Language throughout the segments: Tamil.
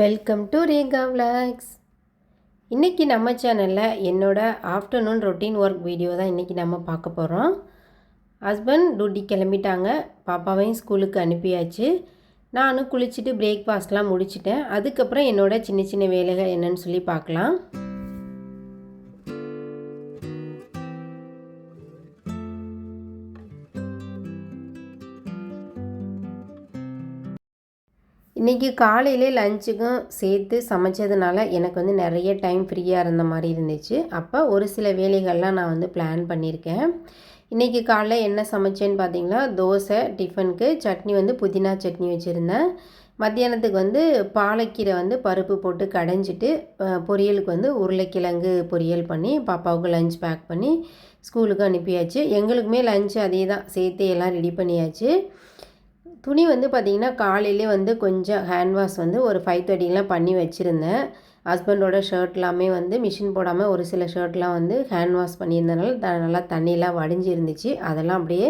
வெல்கம் டு ரேகா விளாக்ஸ் இன்றைக்கி நம்ம சேனலில் என்னோட ஆஃப்டர்நூன் ரொட்டீன் ஒர்க் வீடியோ தான் இன்றைக்கி நம்ம பார்க்க போகிறோம் ஹஸ்பண்ட் டூட்டி கிளம்பிட்டாங்க. பாப்பாவையும் ஸ்கூலுக்கு அனுப்பியாச்சு. நானும் குளிச்சுட்டு பிரேக்ஃபாஸ்ட்லாம் முடிச்சிட்டேன். அதுக்கப்புறம் என்னோட சின்ன சின்ன வேலைகள் என்னன்னு சொல்லி பார்க்கலாம். இன்றைக்கி காலையிலே லஞ்சுக்கும் சேர்த்து சமைச்சதுனால எனக்கு வந்து நிறைய டைம் ஃப்ரீயாக இருந்த மாதிரி இருந்துச்சு. அப்போ ஒரு சில வேலைகள்லாம் நான் வந்து பிளான் பண்ணியிருக்கேன். இன்றைக்கி காலைல என்ன சமைச்சேன்னு பார்த்தீங்கன்னா தோசை டிஃபனுக்கு சட்னி வந்து புதினா சட்னி வச்சுருந்தேன். மத்தியானத்துக்கு வந்து பாலக்கீரை வந்து பருப்பு போட்டு கடைஞ்சிட்டு பொரியலுக்கு வந்து உருளைக்கிழங்கு பொரியல் பண்ணி பாப்பாவுக்கு லஞ்ச் பேக் பண்ணி ஸ்கூலுக்கு அனுப்பியாச்சு. எங்களுக்குமே லஞ்ச் அதே தான் சேர்த்து எல்லாம் ரெடி பண்ணியாச்சு. துணி வந்து பார்த்திங்கன்னா காலையிலே வந்து கொஞ்சம் ஹேண்ட் வாஷ் வந்து ஒரு ஃபைவ் தேர்ட்டிலாம் பண்ணி வச்சுருந்தேன். ஹஸ்பண்டோட ஷர்ட் எல்லாமே வந்து மிஷின் போடாமல் ஒரு சில ஷர்ட்லாம் வந்து ஹேண்ட் வாஷ் பண்ணியிருந்தனால த நல்லா தண்ணியெலாம் வடிஞ்சு இருந்துச்சு அதெல்லாம் அப்படியே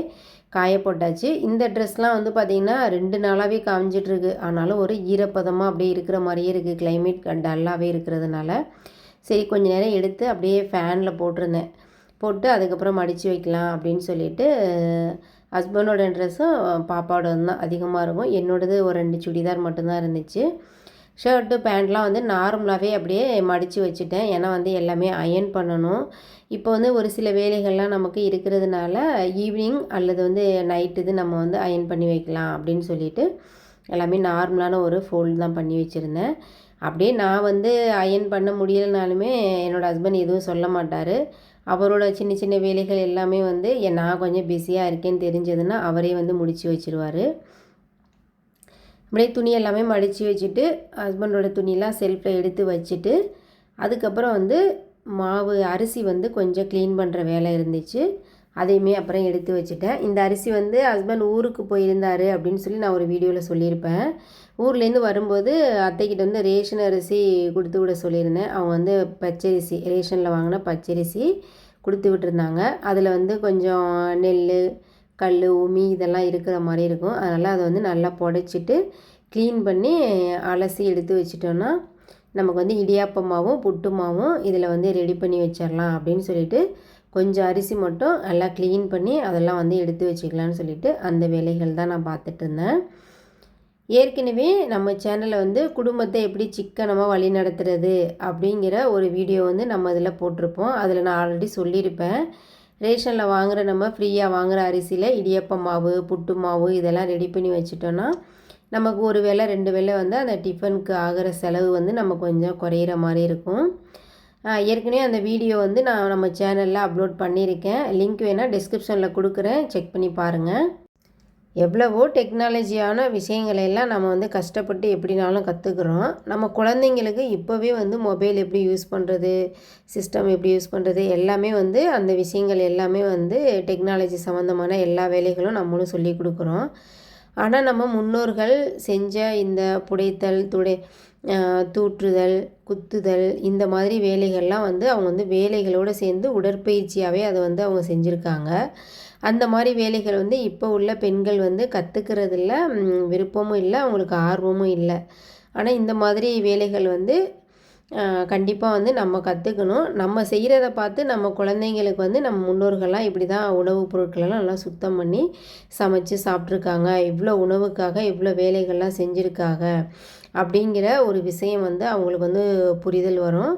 காய போட்டாச்சு. இந்த ட்ரெஸ்லாம் வந்து பார்த்திங்கன்னா ரெண்டு நாளாகவே காமிச்சிட்ருக்கு ஆனாலும் ஒரு ஈரப்பதமாக அப்படியே இருக்கிற மாதிரியே இருக்குது கிளைமேட் டல்லாகவே இருக்கிறதுனால. சரி கொஞ்ச நேரம் எடுத்து அப்படியே ஃபேனில் போட்டிருந்தேன். போட்டு அதுக்கப்புறம் மடித்து வைக்கலாம் அப்படின்னு சொல்லிட்டு ஹஸ்பண்டோட ட்ரெஸ்ஸும் பாப்பாவோட தான் அதிகமாக இருக்கும். என்னோடது ஒரு ரெண்டு சுடிதார் மட்டும்தான் இருந்துச்சு. ஷர்ட்டு பேண்ட்லாம் வந்து நார்மலாகவே அப்படியே மடித்து வச்சுட்டேன். ஏன்னா வந்து எல்லாமே அயன் பண்ணணும். இப்போ வந்து ஒரு சில வேலைகள்லாம் நமக்கு இருக்கிறதுனால ஈவினிங் அல்லது வந்து நைட்டு இது நம்ம வந்து அயன் பண்ணி வைக்கலாம் அப்படின்னு சொல்லிட்டு எல்லாமே நார்மலான ஒரு ஃபோல்டு தான் பண்ணி வச்சுருந்தேன். அப்படியே நான் வந்து அயன் பண்ண முடியலனாலுமே என்னோடய ஹஸ்பண்ட் எதுவும் சொல்ல மாட்டார். அவரோட சின்ன சின்ன வேலைகள் எல்லாமே வந்து நான் கொஞ்சம் பிஸியாக இருக்கேன்னு தெரிஞ்சதுன்னா அவரே வந்து முடித்து வச்சிருவார். அப்படியே துணி எல்லாமே மடித்து வச்சுட்டு ஹஸ்பண்டோட துணியெலாம் செல்ஃபில் எடுத்து வச்சுட்டு அதுக்கப்புறம் வந்து மாவு அரிசி வந்து கொஞ்சம் க்ளீன் பண்ணுற வேலை இருந்துச்சு. அதையுமே அப்புறம் எடுத்து வச்சுட்டேன். இந்த அரிசி வந்து ஹஸ்பண்ட் ஊருக்கு போயிருந்தார் அப்படின்னு சொல்லி நான் ஒரு வீடியோவில் சொல்லியிருப்பேன். ஊர்லேருந்து வரும்போது அத்தைக்கிட்ட வந்து ரேஷன் அரிசி கொடுத்து விட சொல்லியிருந்தேன். அவங்க வந்து பச்சரிசி ரேஷனில் வாங்கின பச்சரிசி கொடுத்து விட்டுருந்தாங்க. அதில் வந்து கொஞ்சம் நெல் கல் உமி இதெல்லாம் இருக்கிற மாதிரி இருக்கும். அதனால் அதை வந்து நல்லா புடைச்சிட்டு க்ளீன் பண்ணி அலசி எடுத்து வச்சிட்டோன்னா நமக்கு வந்து இடியாப்பமாகவும் புட்டுமாவும் புட்டு மாவும் இதில் வந்து ரெடி பண்ணி வச்சிடலாம் அப்படின்னு சொல்லிட்டு கொஞ்சம் அரிசி மட்டும் நல்லா க்ளீன் பண்ணி அதெல்லாம் வந்து எடுத்து வச்சுக்கலான்னு சொல்லிட்டு அந்த வேலைகள் தான் நான் பார்த்துட்டு இருந்தேன். ஏற்கனவே நம்ம சேனலில் வந்து குடும்பத்தை எப்படி சிக்கனமாக வழி நடத்துறது அப்படிங்கிற ஒரு வீடியோ வந்து நம்ம அதில் போட்டிருப்போம். அதில் நான் ஆல்ரெடி சொல்லியிருப்பேன். ரேஷனில் வாங்குகிற நம்ம ஃப்ரீயாக வாங்குகிற அரிசியில் இடியப்ப மாவு புட்டு மாவு இதெல்லாம் ரெடி பண்ணி வச்சுட்டோன்னா நமக்கு ஒரு வேளை ரெண்டு வேளை வந்து அந்த டிஃபனுக்கு ஆகிற செலவு வந்து நம்ம கொஞ்சம் குறையிற மாதிரி இருக்கும். ஏற்கனவே அந்த வீடியோ வந்து நான் நம்ம சேனலில் அப்லோட் பண்ணியிருக்கேன். லிங்க் வேணால் டிஸ்கிரிப்ஷனில் கொடுக்குறேன். செக் பண்ணி பாருங்கள் எவ்வளவோ டெக்னாலஜியான விஷயங்களை எல்லாம் நம்ம வந்து கஷ்டப்பட்டு எப்படினாலும் கற்றுக்குறோம் நம்ம குழந்தைங்களுக்கு இப்போவே வந்து மொபைல் எப்படி யூஸ் பண்ணுறது சிஸ்டம் எப்படி யூஸ் பண்ணுறது எல்லாமே வந்து அந்த விஷயங்கள் எல்லாமே வந்து டெக்னாலஜி சம்மந்தமான எல்லா வேலைகளும் நம்மளும் சொல்லி கொடுக்குறோம். ஆனால் நம்ம முன்னோர்கள் செஞ்ச இந்த புடைத்தல் துடை தூற்றுதல் குத்துதல் இந்த மாதிரி வேலைகள்லாம் வந்து அவங்க வந்து வேலைகளோடு சேர்ந்து உடற்பயிற்சியாகவே அதை வந்து அவங்க செஞ்சுருக்காங்க. அந்த மாதிரி வேலைகள் வந்து இப்போ உள்ள பெண்கள் வந்து கற்றுக்கிறதுல விருப்பமும் இல்லை அவங்களுக்கு ஆர்வமும் இல்லை. ஆனால் இந்த மாதிரி வேலைகள் வந்து கண்டிப்பாக வந்து நம்ம கற்றுக்கணும் நம்ம செய்கிறத பார்த்து நம்ம குழந்தைங்களுக்கு வந்து நம்ம முன்னோர்கள்லாம் இப்படி தான் உணவுப் பொருட்களெல்லாம் நல்லா சுத்தம் பண்ணி சமைச்சு சாப்பிட்ருக்காங்க இவ்வளோ உணவுக்காக இவ்வளோ வேலைகள்லாம் செஞ்சுருக்காங்க அப்படிங்கிற ஒரு விஷயம் வந்து அவங்களுக்கு வந்து புரிதல் வரும்.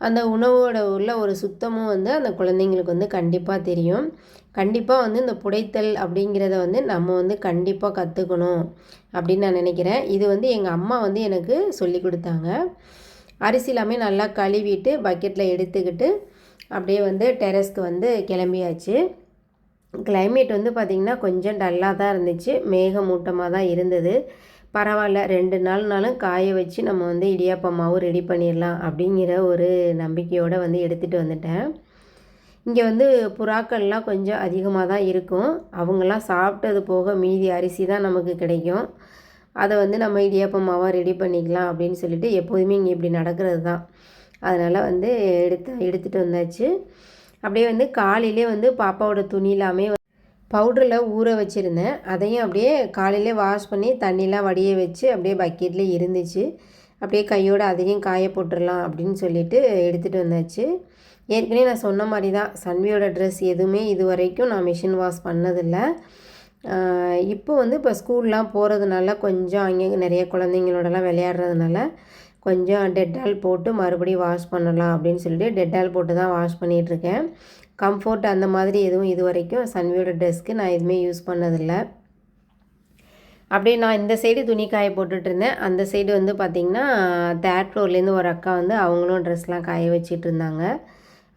அந்த உணவோட உள்ள ஒரு சுத்தமும் வந்து அந்த குழந்தைங்களுக்கு வந்து கண்டிப்பாக தெரியும். கண்டிப்பாக வந்து இந்த புடைத்தல் அப்படிங்கிறத வந்து நம்ம வந்து கண்டிப்பாக கற்றுக்கணும் அப்படின்னு நான் நினைக்கிறேன். இது வந்து எங்கள் அம்மா வந்து எனக்கு சொல்லி கொடுத்தாங்க. அரிசி எல்லாமே நல்லா கழுவிட்டு பக்கெட்டில் எடுத்துக்கிட்டு அப்படியே வந்து டெரஸ்க்கு வந்து கிளம்பியாச்சு. கிளைமேட் வந்து பார்த்திங்கன்னா கொஞ்சம் டல்லாக தான் இருந்துச்சு. மேகமூட்டமாக தான் இருந்தது. பரவாயில்ல ரெண்டு நாள்னாலும் காய வச்சு நம்ம வந்து இடியாப்பம்மாவும் ரெடி பண்ணிடலாம் அப்படிங்கிற ஒரு நம்பிக்கையோடு வந்து எடுத்துகிட்டு வந்துட்டேன். இங்கே வந்து புறாக்கள்லாம் கொஞ்சம் அதிகமாக தான் இருக்கும். அவங்கெல்லாம் சாப்பிட்டது போக மீதி அரிசி தான் நமக்கு கிடைக்கும். அதை வந்து நம்ம இடியாப்பம் மாவாக ரெடி பண்ணிக்கலாம் அப்படின்னு சொல்லிட்டு எப்போதுமே இங்கே இப்படி நடக்கிறது தான். அதனால் வந்து எடுத்து எடுத்துகிட்டு வந்தாச்சு. அப்படியே வந்து காலையிலே வந்து பாப்பாவோட துணி எல்லாமே பவுடரில் ஊற வச்சுருந்தேன். அதையும் அப்படியே காலையிலே வாஷ் பண்ணி தண்ணிலாம் வடிய வச்சு அப்படியே பக்கெட்லேயே இருந்துச்சு. அப்படியே கையோடு அதையும் காய போட்டுடலாம் அப்படின்னு சொல்லிட்டு எடுத்துகிட்டு வந்தாச்சு. ஏற்கனவே நான் சொன்ன மாதிரி தான் சன்வியோட ட்ரெஸ் எதுவுமே இது வரைக்கும் நான் மிஷின் வாஷ் பண்ணதில்லை. இப்போ வந்து இப்போ ஸ்கூல்லாம் போகிறதுனால கொஞ்சம் அங்கே நிறைய குழந்தைங்களோடலாம் விளையாடுறதுனால கொஞ்சம் டெட்டால் போட்டு மறுபடியும் வாஷ் பண்ணலாம் அப்படின்னு சொல்லிட்டு டெட்டால் போட்டு தான் வாஷ் பண்ணிகிட்ருக்கேன் கம்ஃபோர்ட் அந்த மாதிரி எதுவும் இது வரைக்கும் சன்வியோட ட்ரெஸ்க்கு நான் எதுவுமே யூஸ் பண்ணதில்லை. அப்படியே நான் இந்த சைடு துணி காய போட்டுட்டு இருந்தேன் அந்த சைடு வந்து பார்த்திங்கன்னா தேர்ட் ஃப்ளோர்லேருந்து ஒரு அக்கா வந்து அவங்களும் ட்ரெஸ்லாம் காய வச்சிட்டு இருந்தாங்க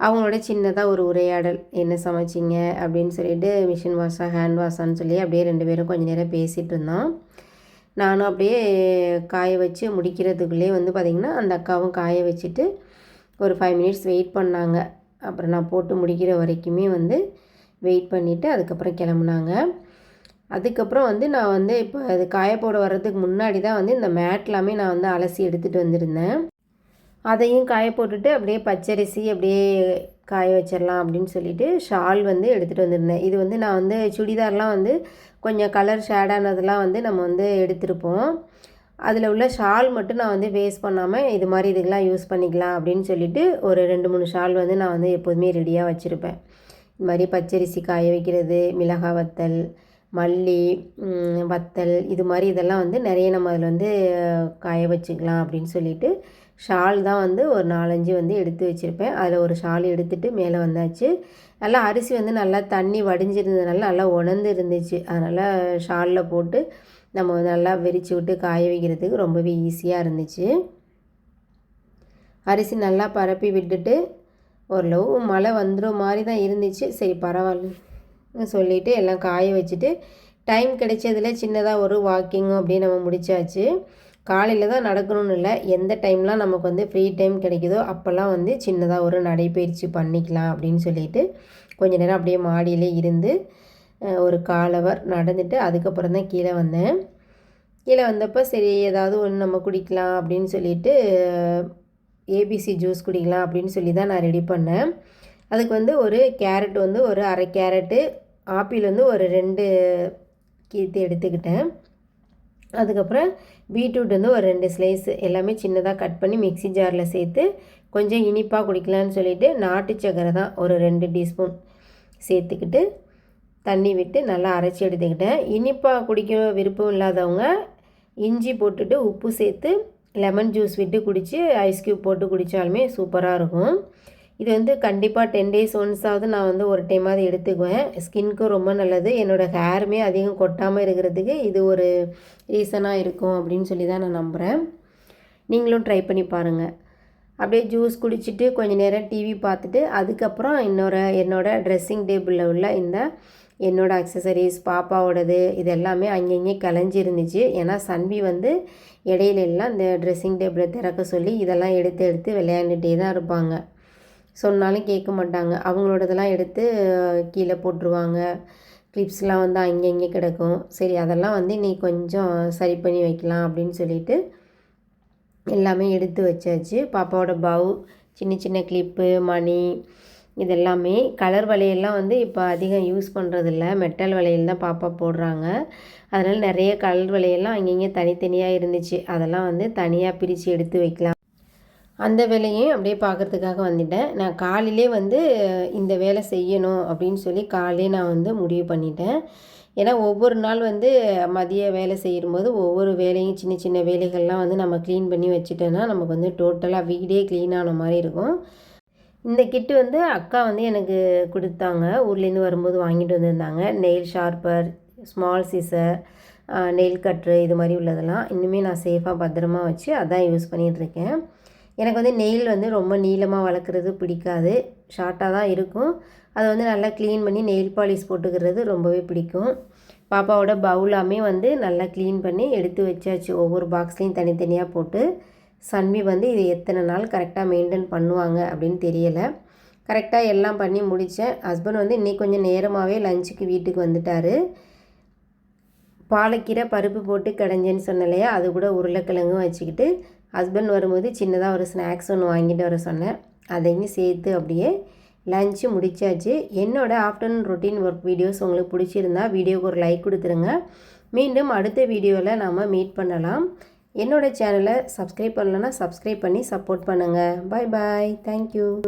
அவங்களோட சின்னதாக ஒரு உரையாடல். என்ன சமைச்சிங்க? அப்படின்னு சொல்லிட்டு மிஷின் வாஷா ஹேண்ட் வாஷான்னு சொல்லி அப்படியே ரெண்டு பேரும் கொஞ்சம் நேரம் பேசிகிட்டு இருந்தோம். நானும் அப்படியே காய வச்சு முடிக்கிறதுக்குள்ளே வந்து பார்த்திங்கன்னா அந்த அக்காவும் காய வச்சுட்டு ஒரு ஃபைவ் மினிட்ஸ் வெயிட் பண்ணாங்க. அப்புறம் நான் போட்டு முடிக்கிற வரைக்குமே வந்து வெயிட் பண்ணிவிட்டு அதுக்கப்புறம் கிளம்புனாங்க. அதுக்கப்புறம் வந்து நான் வந்து இப்போ அது காய போட வர்றதுக்கு முன்னாடி தான் வந்து இந்த மேட்லாமே நான் வந்து அலசி எடுத்துகிட்டு வந்திருந்தேன். அதையும் காய போட்டுட்டு அப்படியே பச்சரிசி அப்படியே காய வச்சிடலாம் அப்படின்னு சொல்லிட்டு ஷால் வந்து எடுத்துகிட்டு வந்திருந்தேன். இது வந்து நான் வந்து சுடிதார்லாம் வந்து கொஞ்சம் கலர் ஷேடானதெல்லாம் வந்து நம்ம வந்து எடுத்திருப்போம். அதில் உள்ள ஷால் மட்டும் நான் வந்து வேஸ்ட் பண்ணாமல் இது மாதிரி இதுக்கெலாம் யூஸ் பண்ணிக்கலாம் அப்படின்னு சொல்லிட்டு ஒரு ரெண்டு மூணு ஷால் வந்து நான் வந்து எப்போதுமே ரெடியாக வச்சுருப்பேன். இது மாதிரி பச்சரிசி காய வைக்கிறது மிளகா வத்தல் மல்லி வத்தல் இது மாதிரி இதெல்லாம் வந்து நிறைய நம்ம அதில் வந்து காய வச்சுக்கலாம் அப்படின்னு சொல்லிட்டு ஷால் தான் வந்து ஒரு நாலஞ்சு வந்து எடுத்து வச்சுருப்பேன். அதில் ஒரு ஷால் எடுத்துகிட்டு மேலே வந்தாச்சு. நல்லா அரிசி வந்து நல்லா தண்ணி வடிஞ்சிருந்ததுனால நல்லா உணர்ந்து இருந்துச்சு அதனால் ஷாலில் போட்டு நம்ம நல்லா விரித்து விட்டு காய வைக்கிறதுக்கு ரொம்பவே ஈஸியாக இருந்துச்சு. அரிசி நல்லா பரப்பி விட்டுட்டு ஓரளவு மழை வந்துடும் மாதிரி தான் இருந்துச்சு. சரி பரவாயில்ல சொல்லிவிட்டு எல்லாம் காய வச்சுட்டு டைம் கிடைச்சதில் சின்னதாக ஒரு வாக்கிங்கும் அப்படியே நம்ம முடித்தாச்சு காலையில் தான் நடக்கணும்னு இல்லை. எந்த டைம்லாம் நமக்கு வந்து ஃப்ரீ டைம் கிடைக்குதோ அப்போல்லாம் வந்து சின்னதாக ஒரு நடைப்பயிற்சி பண்ணிக்கலாம் அப்படின்னு சொல்லிட்டு கொஞ்ச நேரம் அப்படியே மாடியிலே இருந்து ஒரு காலவர் நடந்துட்டு அதுக்கப்புறம் தான் கீழே வந்தேன். கீழே வந்தப்போ சரி ஏதாவது ஒன்று நம்ம குடிக்கலாம் அப்படின்னு சொல்லிட்டு ஏபிசி ஜூஸ் குடிக்கலாம் அப்படின்னு சொல்லி தான் நான் ரெடி பண்ணேன். அதுக்கு வந்து ஒரு கேரட் வந்து ஒரு அரை கேரட்டு ஆப்பிள் வந்து ஒரு ரெண்டு கீத்து எடுத்துக்கிட்டேன். அதுக்கப்புறம் பீட்ரூட் வந்து ஒரு ரெண்டு ஸ்லைஸ் எல்லாமே சின்னதாக கட் பண்ணி மிக்சி ஜாரில் சேர்த்து கொஞ்சம் இனிப்பாக குடிக்கலான்னு சொல்லிவிட்டு நாட்டு சக்கரை தான் ஒரு ரெண்டு டீஸ்பூன் சேர்த்துக்கிட்டு தண்ணி விட்டு நல்லா அரைச்சி எடுத்துக்கிட்டேன். இனிப்பாக குடிக்க விருப்பம் இல்லாதவங்க இஞ்சி போட்டுட்டு உப்பு சேர்த்து லெமன் ஜூஸ் விட்டு குடித்து ஐஸ் க்யூப் போட்டு குடித்தாலுமே சூப்பராக இருக்கும். இது வந்து கண்டிப்பாக டென் டேஸ் ஒன்ஸாவது நான் வந்து ஒரு டைமாவது எடுத்துக்குவேன். ஸ்கின்க்கும் ரொம்ப நல்லது. என்னோடய ஹேருமே அதிகம் கொட்டாமல் இருக்கிறதுக்கு இது ஒரு ரீசனாக இருக்கும் அப்படின்னு சொல்லி தான் நான் நம்புகிறேன் நீங்களும் ட்ரை பண்ணி பாருங்கள் அப்படியே ஜூஸ் குடிச்சிட்டு கொஞ்சம் நேரம் டிவி பார்த்துட்டு அதுக்கப்புறம் இன்னொரு என்னோடய ட்ரெஸ்ஸிங் டேபிளில் உள்ள இந்த என்னோடய அக்சசரிஸ் பாப்பாவோடது இது எல்லாமே அங்கங்கே கலைஞ்சிருந்துச்சு. ஏன்னா சன்பி வந்து இடையில எல்லாம் இந்த ட்ரெஸ்ஸிங் டேபிளை திறக்க சொல்லி இதெல்லாம் எடுத்து எடுத்து விளையாண்டுட்டே தான் இருப்பாங்க. சொன்னாலும் கேட்க மாட்டாங்க. அவங்களோடதெல்லாம் எடுத்து கீழே போட்டுருவாங்க. கிளிப்ஸ்லாம் வந்து அங்கங்கே கிடக்கும். சரி அதெல்லாம் வந்து நீ கொஞ்சம் சரி பண்ணி வைக்கலாம் அப்படின்னு சொல்லிட்டு எல்லாமே எடுத்து வச்சாச்சு. பாப்பாவோட பவு சின்ன சின்ன கிளிப்பு மணி இதெல்லாமே. கலர் வளையல்லாம் வந்து இப்போ அதிகம் யூஸ் பண்ணுறதில்ல மெட்டல் வளையல் தான் பாப்பா போடுறாங்க. அதனால் நிறைய கலர் வளையல்லாம் அங்கங்கே தனித்தனியாக இருந்துச்சு. அதெல்லாம் வந்து தனியாக பிரித்து எடுத்து வைக்கலாம். அந்த வேலையும் அப்படியே பார்க்குறதுக்காக வந்துட்டேன். நான் காலையிலே வந்து இந்த வேலை செய்யணும் அப்படின்னு சொல்லி காலையிலே நான் வந்து முடிவு பண்ணிட்டேன். ஏன்னா ஒவ்வொரு நாள் வந்து மதிய வேலை செய்யும்போது ஒவ்வொரு வேலையும் சின்ன சின்ன வேலைகள்லாம் வந்து நம்ம க்ளீன் பண்ணி வச்சுட்டோன்னா நமக்கு வந்து டோட்டலாக வீடே க்ளீன் ஆன மாதிரி இருக்கும். இந்த கிட்டு வந்து அக்கா வந்து எனக்கு கொடுத்தாங்க. ஊர்லேருந்து வரும்போது வாங்கிட்டு வந்திருந்தாங்க. Nail sharpener small scissor nail cutter இது மாதிரி உள்ளதெல்லாம் இன்னுமே நான் சேஃபாக பத்திரமா வச்சு அதான் யூஸ் பண்ணிகிட்ருக்கேன் எனக்கு வந்து நெயில் வந்து ரொம்ப நீளமாக வளர்க்குறது பிடிக்காது. ஷார்ட்டாக தான் இருக்கும். அதை வந்து நல்லா க்ளீன் பண்ணி நெயில் பாலிஷ் போட்டுக்கிறது ரொம்பவே பிடிக்கும். பாப்பாவோட பவுலாமே வந்து நல்லா க்ளீன் பண்ணி எடுத்து வச்சாச்சு. ஒவ்வொரு பாக்ஸ்லேயும் தனித்தனியாக போட்டு சன்வி வந்து இது எத்தனை நாள் கரெக்டாக மெயின்டைன் பண்ணுவாங்க அப்படின்னு தெரியலை. கரெக்டாக எல்லாம் பண்ணி முடித்தேன் ஹஸ்பண்ட் வந்து இன்றைக்கி கொஞ்சம் நேரமாகவே லஞ்சுக்கு வீட்டுக்கு வந்துட்டார். பாலக்கீரை பருப்பு போட்டு கிடஞ்சேன்னு சொன்னலையா அது கூட உருளைக்கிழங்கும் வச்சுக்கிட்டு ஹஸ்பண்ட் வரும்போது சின்னதாக ஒரு ஸ்நாக்ஸ் ஒன்று வாங்கிட்டு வர சொன்னேன். அதையும் சேர்த்து அப்படியே லஞ்சு முடித்தாச்சு என்னோடய ஆஃப்டர்நூன் ரொட்டீன் ஒர்க் வீடியோஸ் உங்களுக்கு பிடிச்சிருந்தா வீடியோக்கு ஒரு லைக் கொடுத்துருங்க. மீண்டும் அடுத்த வீடியோவில் நாம் மீட் பண்ணலாம். என்னோடய சேனலை சப்ஸ்கிரைப் பண்ணலன்னா சப்ஸ்கிரைப் பண்ணி சப்போர்ட் பண்ணுங்கள் பாய் பாய் தேங்க்யூ